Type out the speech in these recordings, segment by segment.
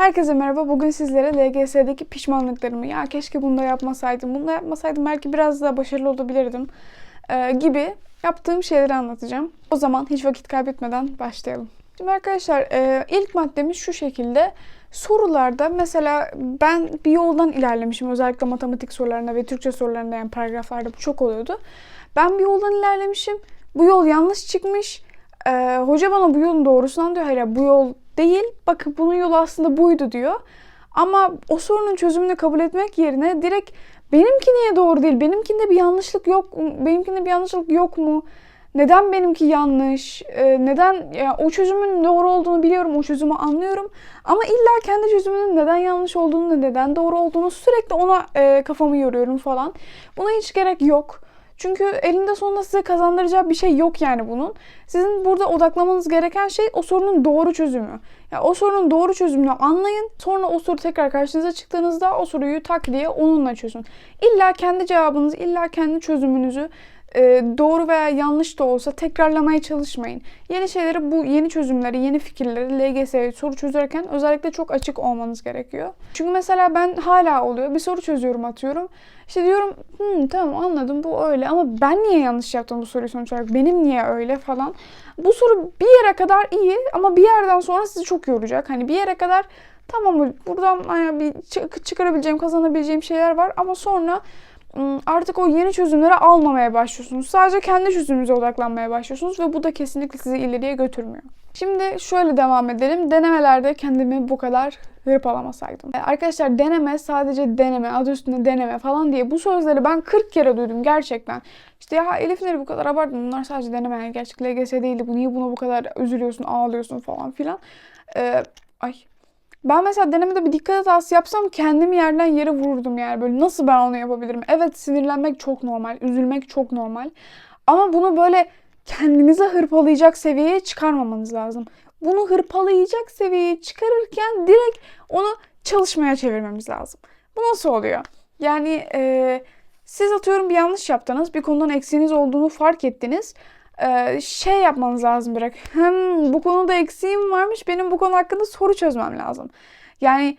Herkese merhaba. Bugün sizlere LGS'deki pişmanlıklarımı, ya keşke bunu da yapmasaydım, bunu da yapmasaydım belki biraz daha başarılı olabilirdim e, gibi yaptığım şeyleri anlatacağım. O zaman hiç vakit kaybetmeden başlayalım. Şimdi arkadaşlar e, ilk maddemiz şu şekilde. Sorularda mesela ben bir yoldan ilerlemişim. Özellikle matematik sorularında ve Türkçe sorularında yani paragraflarda bu çok oluyordu. Ben bir yoldan ilerlemişim. Bu yol yanlış çıkmış. E, hoca bana bu yolun doğrusunu anlatıyor. Hayır bu yol değil. Bakın bunun yolu aslında buydu diyor. Ama o sorunun çözümünü kabul etmek yerine direkt benimki niye doğru değil? Benimkinde bir yanlışlık yok. Benimkinde bir yanlışlık yok mu? Neden benimki yanlış? Ee, neden ya o çözümün doğru olduğunu biliyorum, o çözümü anlıyorum. Ama illa kendi çözümünün neden yanlış olduğunu, neden doğru olduğunu sürekli ona e, kafamı yoruyorum falan. Buna hiç gerek yok. Çünkü elinde sonunda size kazandıracağı bir şey yok yani bunun. Sizin burada odaklamanız gereken şey o sorunun doğru çözümü. Yani o sorunun doğru çözümünü anlayın. Sonra o soru tekrar karşınıza çıktığınızda o soruyu tak diye onunla çözün. İlla kendi cevabınızı, illa kendi çözümünüzü e, doğru veya yanlış da olsa tekrarlamaya çalışmayın. Yeni şeyleri, bu yeni çözümleri, yeni fikirleri LGS soru çözerken özellikle çok açık olmanız gerekiyor. Çünkü mesela ben hala oluyor. Bir soru çözüyorum atıyorum. İşte diyorum Hı, tamam anladım bu öyle ama ben niye yanlış yaptım bu soruyu sonuç olarak? Benim niye öyle falan. Bu soru bir yere kadar iyi ama bir yerden sonra sizi çok yoracak. Hani bir yere kadar tamam buradan hani bir çıkarabileceğim, kazanabileceğim şeyler var ama sonra artık o yeni çözümleri almamaya başlıyorsunuz. Sadece kendi çözümünüze odaklanmaya başlıyorsunuz ve bu da kesinlikle sizi ileriye götürmüyor. Şimdi şöyle devam edelim. Denemelerde kendimi bu kadar hırpalamasaydım. Arkadaşlar deneme sadece deneme, adı üstünde deneme falan diye bu sözleri ben 40 kere duydum gerçekten. İşte ya Elif bu kadar abartma bunlar sadece deneme yani gerçek LGS değildi bu niye buna bu kadar üzülüyorsun ağlıyorsun falan filan. Ee, ay ben mesela denemede bir dikkat hatası yapsam kendimi yerden yere vururdum yani. Böyle nasıl ben onu yapabilirim? Evet sinirlenmek çok normal, üzülmek çok normal. Ama bunu böyle kendinize hırpalayacak seviyeye çıkarmamanız lazım. Bunu hırpalayacak seviyeye çıkarırken direkt onu çalışmaya çevirmemiz lazım. Bu nasıl oluyor? Yani e, siz atıyorum bir yanlış yaptınız, bir konudan eksiğiniz olduğunu fark ettiniz ee, şey yapmanız lazım direkt. Hem bu konuda eksiğim varmış. Benim bu konu hakkında soru çözmem lazım. Yani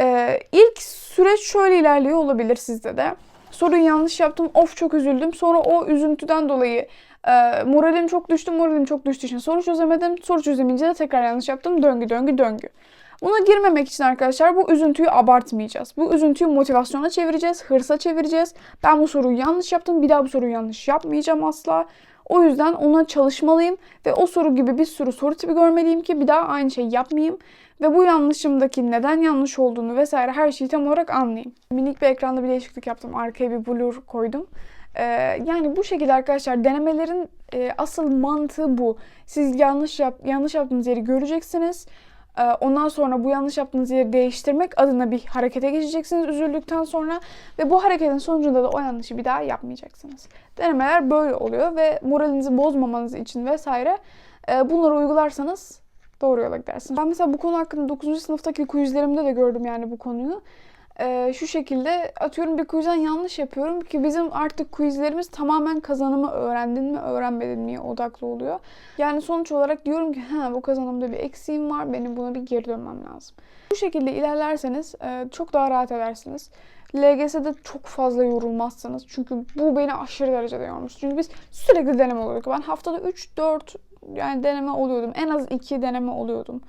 e, ilk süreç şöyle ilerliyor olabilir sizde de. Soruyu yanlış yaptım. Of çok üzüldüm. Sonra o üzüntüden dolayı e, moralim çok düştü. Moralim çok düştüğü için soru çözemedim. Soru çözemeyince de tekrar yanlış yaptım. Döngü döngü döngü. Buna girmemek için arkadaşlar bu üzüntüyü abartmayacağız. Bu üzüntüyü motivasyona çevireceğiz, hırsa çevireceğiz. Ben bu soruyu yanlış yaptım, bir daha bu soruyu yanlış yapmayacağım asla. O yüzden ona çalışmalıyım ve o soru gibi bir sürü soru tipi görmeliyim ki bir daha aynı şeyi yapmayayım ve bu yanlışımdaki neden yanlış olduğunu vesaire her şeyi tam olarak anlayayım. Minik bir ekranda bir değişiklik yaptım. Arkaya bir blur koydum. Ee, yani bu şekilde arkadaşlar denemelerin e, asıl mantığı bu. Siz yanlış yap yanlış yaptığınız yeri göreceksiniz. Ee, ondan sonra bu yanlış yaptığınız yeri değiştirmek adına bir harekete geçeceksiniz üzüldükten sonra ve bu hareketin sonucunda da o yanlışı bir daha yapmayacaksınız. Denemeler böyle oluyor ve moralinizi bozmamanız için vesaire e, bunları uygularsanız doğru yola gidersiniz. Ben mesela bu konu hakkında 9. sınıftaki quizlerimde de gördüm yani bu konuyu e, şu şekilde atıyorum bir quizden yanlış yapıyorum ki bizim artık quizlerimiz tamamen kazanımı öğrendin mi öğrenmedin mi odaklı oluyor. Yani sonuç olarak diyorum ki ha bu kazanımda bir eksiğim var benim buna bir geri dönmem lazım. Bu şekilde ilerlerseniz e, çok daha rahat edersiniz. LGS'de çok fazla yorulmazsınız. Çünkü bu beni aşırı derecede yormuş. Çünkü biz sürekli deneme oluyorduk. Ben haftada 3-4 yani deneme oluyordum. En az 2 deneme oluyordum.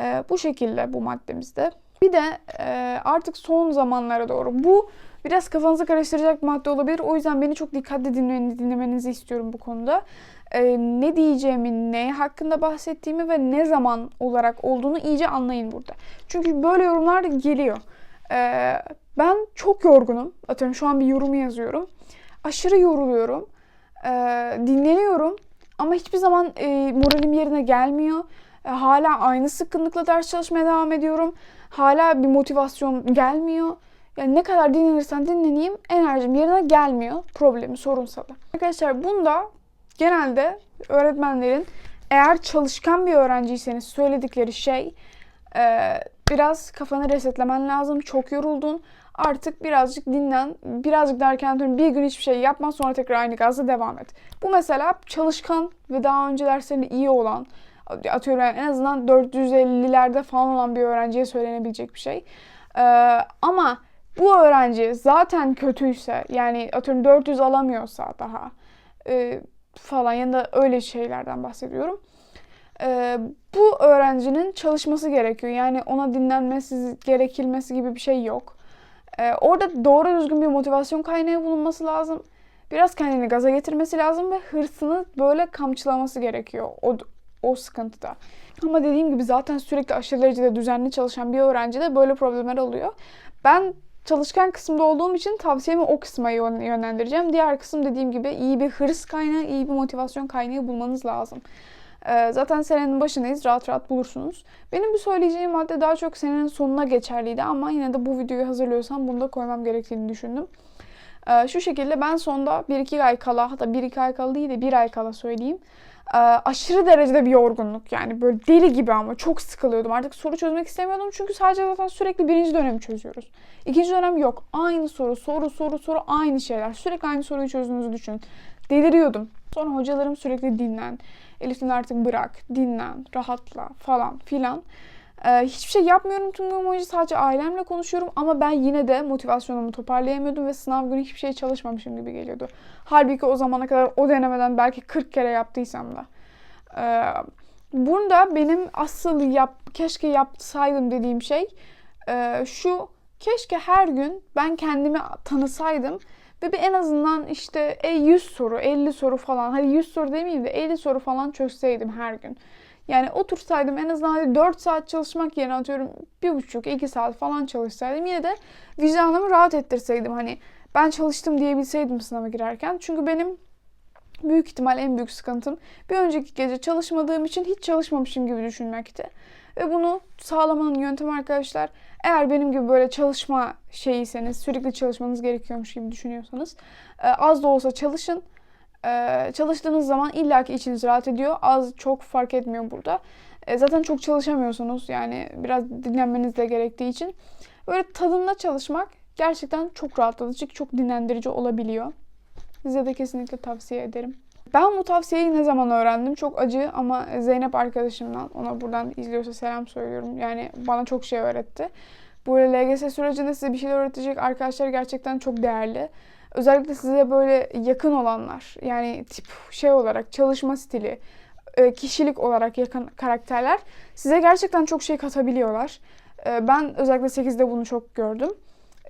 E, bu şekilde bu maddemizde. Bir de e, artık son zamanlara doğru bu biraz kafanızı karıştıracak madde olabilir. O yüzden beni çok dikkatli dinlemenizi, dinlemenizi istiyorum bu konuda. E, ne diyeceğimi, ne hakkında bahsettiğimi ve ne zaman olarak olduğunu iyice anlayın burada. Çünkü böyle yorumlar geliyor. E, ben çok yorgunum. Atıyorum şu an bir yorumu yazıyorum. Aşırı yoruluyorum. E, dinleniyorum. Ama hiçbir zaman e, moralim yerine gelmiyor. E, hala aynı sıkkınlıkla ders çalışmaya devam ediyorum. Hala bir motivasyon gelmiyor. Yani ne kadar dinlenirsen dinleneyim enerjim yerine gelmiyor. Problemi, sorunsalı. Arkadaşlar bunda genelde öğretmenlerin eğer çalışkan bir öğrenciyseniz söyledikleri şey e, biraz kafanı resetlemen lazım. Çok yoruldun. Artık birazcık dinlen. Birazcık derken bir gün hiçbir şey yapma sonra tekrar aynı gazla devam et. Bu mesela çalışkan ve daha önce derslerinde iyi olan Atıyorum yani en azından 450'lerde falan olan bir öğrenciye söylenebilecek bir şey. Ee, ama bu öğrenci zaten kötüyse yani atıyorum 400 alamıyorsa daha e, falan ya da öyle şeylerden bahsediyorum. E, bu öğrencinin çalışması gerekiyor. Yani ona dinlenmesi gerekilmesi gibi bir şey yok. E, orada doğru düzgün bir motivasyon kaynağı bulunması lazım. Biraz kendini gaza getirmesi lazım ve hırsını böyle kamçılaması gerekiyor o, o sıkıntıda. Ama dediğim gibi zaten sürekli aşırı derecede düzenli çalışan bir öğrencide böyle problemler oluyor. Ben çalışkan kısımda olduğum için tavsiyemi o kısma yönlendireceğim. Diğer kısım dediğim gibi iyi bir hırs kaynağı, iyi bir motivasyon kaynağı bulmanız lazım. Ee, zaten senenin başındayız. Rahat rahat bulursunuz. Benim bu söyleyeceğim madde daha çok senenin sonuna geçerliydi ama yine de bu videoyu hazırlıyorsam bunu da koymam gerektiğini düşündüm. Ee, şu şekilde ben sonda 1-2 ay kala hatta 1-2 ay kala değil de 1 ay kala söyleyeyim. Ee, aşırı derecede bir yorgunluk yani böyle deli gibi ama çok sıkılıyordum. Artık soru çözmek istemiyordum çünkü sadece zaten sürekli birinci dönemi çözüyoruz. İkinci dönem yok. Aynı soru, soru, soru, soru aynı şeyler. Sürekli aynı soruyu çözdüğünüzü düşün. Deliriyordum. Sonra hocalarım sürekli dinlen. Elif'in artık bırak, dinlen, rahatla falan filan. Ee, hiçbir şey yapmıyorum tüm gün boyunca sadece ailemle konuşuyorum ama ben yine de motivasyonumu toparlayamıyordum ve sınav günü hiçbir şey çalışmamışım gibi geliyordu. Halbuki o zamana kadar o denemeden belki 40 kere yaptıysam da. Ee, bunda benim asıl yap, keşke yapsaydım dediğim şey e, şu keşke her gün ben kendimi tanısaydım ve bir en azından işte e, 100 soru, 50 soru falan, hadi 100 soru demeyeyim de 50 soru falan çözseydim her gün. Yani otursaydım en azından hadi 4 saat çalışmak yerine atıyorum 1,5-2 saat falan çalışsaydım yine de vicdanımı rahat ettirseydim. Hani ben çalıştım diyebilseydim sınava girerken. Çünkü benim büyük ihtimal en büyük sıkıntım bir önceki gece çalışmadığım için hiç çalışmamışım gibi düşünmekti. Ve bunu sağlamanın yöntemi arkadaşlar eğer benim gibi böyle çalışma şeyiyseniz sürekli çalışmanız gerekiyormuş gibi düşünüyorsanız e, az da olsa çalışın. E, çalıştığınız zaman illaki içiniz rahat ediyor. Az çok fark etmiyor burada. E, zaten çok çalışamıyorsunuz yani biraz dinlenmeniz de gerektiği için. Böyle tadında çalışmak gerçekten çok rahatlatıcı, çok dinlendirici olabiliyor. Size de kesinlikle tavsiye ederim. Ben bu tavsiyeyi ne zaman öğrendim? Çok acı ama Zeynep arkadaşımdan, ona buradan izliyorsa selam söylüyorum. Yani bana çok şey öğretti. Böyle LGS sürecinde size bir şeyler öğretecek arkadaşlar gerçekten çok değerli. Özellikle size böyle yakın olanlar, yani tip şey olarak çalışma stili, e, kişilik olarak yakın karakterler size gerçekten çok şey katabiliyorlar. E, ben özellikle 8'de bunu çok gördüm.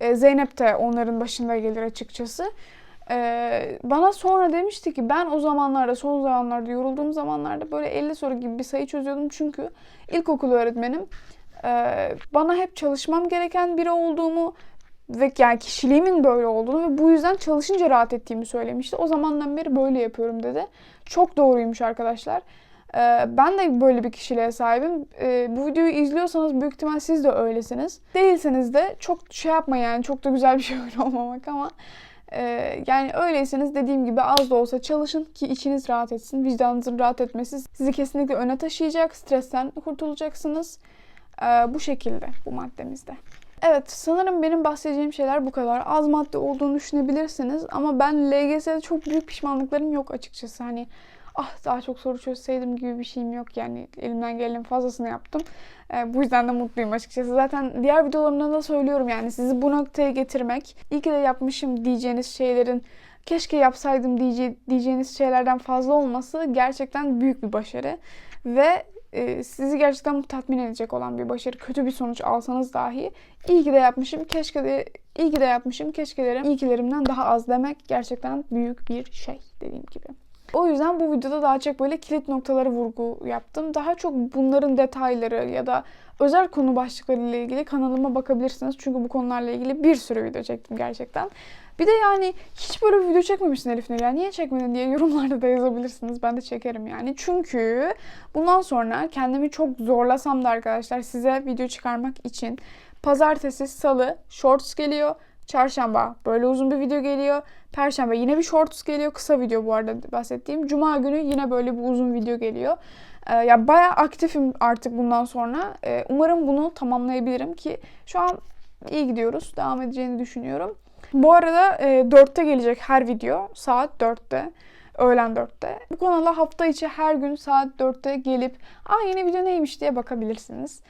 E, Zeynep de onların başında gelir açıkçası. Bana sonra demişti ki ben o zamanlarda son zamanlarda yorulduğum zamanlarda böyle 50 soru gibi bir sayı çözüyordum çünkü ilkokul öğretmenim bana hep çalışmam gereken biri olduğumu ve yani kişiliğimin böyle olduğunu ve bu yüzden çalışınca rahat ettiğimi söylemişti. O zamandan beri böyle yapıyorum dedi. Çok doğruymuş arkadaşlar. Ee, ben de böyle bir kişiliğe sahibim. Ee, bu videoyu izliyorsanız büyük ihtimal siz de öylesiniz. Değilseniz de çok şey yapma yani çok da güzel bir şey öyle olmamak ama ee, yani öyleyseniz dediğim gibi az da olsa çalışın ki içiniz rahat etsin. Vicdanınızın rahat etmesi sizi kesinlikle öne taşıyacak. Stresten kurtulacaksınız. Ee, bu şekilde bu maddemizde. Evet sanırım benim bahsedeceğim şeyler bu kadar. Az madde olduğunu düşünebilirsiniz ama ben LGS'de çok büyük pişmanlıklarım yok açıkçası. Hani ah daha çok soru çözseydim gibi bir şeyim yok yani elimden gelenin fazlasını yaptım. E, bu yüzden de mutluyum açıkçası. Zaten diğer videolarımda da söylüyorum yani sizi bu noktaya getirmek, iyi ki de yapmışım diyeceğiniz şeylerin keşke yapsaydım diye, diyeceğiniz şeylerden fazla olması gerçekten büyük bir başarı. Ve e, sizi gerçekten tatmin edecek olan bir başarı. Kötü bir sonuç alsanız dahi iyi ki de yapmışım, keşke de iyi ki de yapmışım, keşkelerim iyi kilerimden daha az demek gerçekten büyük bir şey dediğim gibi. O yüzden bu videoda daha çok böyle kilit noktaları vurgu yaptım. Daha çok bunların detayları ya da özel konu başlıkları ile ilgili kanalıma bakabilirsiniz. Çünkü bu konularla ilgili bir sürü video çektim gerçekten. Bir de yani hiç böyle bir video çekmemişsin Elif Nil. Niye çekmedin diye yorumlarda da yazabilirsiniz. Ben de çekerim yani. Çünkü bundan sonra kendimi çok zorlasam da arkadaşlar size video çıkarmak için pazartesi, salı shorts geliyor. Çarşamba böyle uzun bir video geliyor. Perşembe yine bir shorts geliyor. Kısa video bu arada bahsettiğim. Cuma günü yine böyle bir uzun video geliyor. Ee, ya bayağı aktifim artık bundan sonra. Ee, umarım bunu tamamlayabilirim ki şu an iyi gidiyoruz. Devam edeceğini düşünüyorum. Bu arada e, 4'te gelecek her video. Saat 4'te. öğlen 4'te. Bu kanala hafta içi her gün saat 4'te gelip aa yeni video neymiş diye bakabilirsiniz.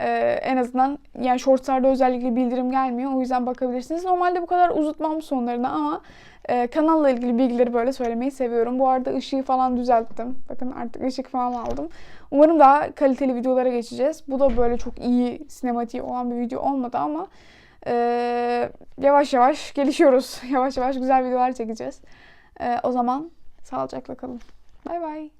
Ee, en azından yani shortslarda özellikle bildirim gelmiyor. O yüzden bakabilirsiniz. Normalde bu kadar uzatmam sonlarını ama e, kanalla ilgili bilgileri böyle söylemeyi seviyorum. Bu arada ışığı falan düzelttim. Bakın artık ışık falan aldım. Umarım daha kaliteli videolara geçeceğiz. Bu da böyle çok iyi sinematiği olan bir video olmadı ama e, yavaş yavaş gelişiyoruz. Yavaş yavaş güzel videolar çekeceğiz. E, o zaman sağlıcakla kalın. Bay bay.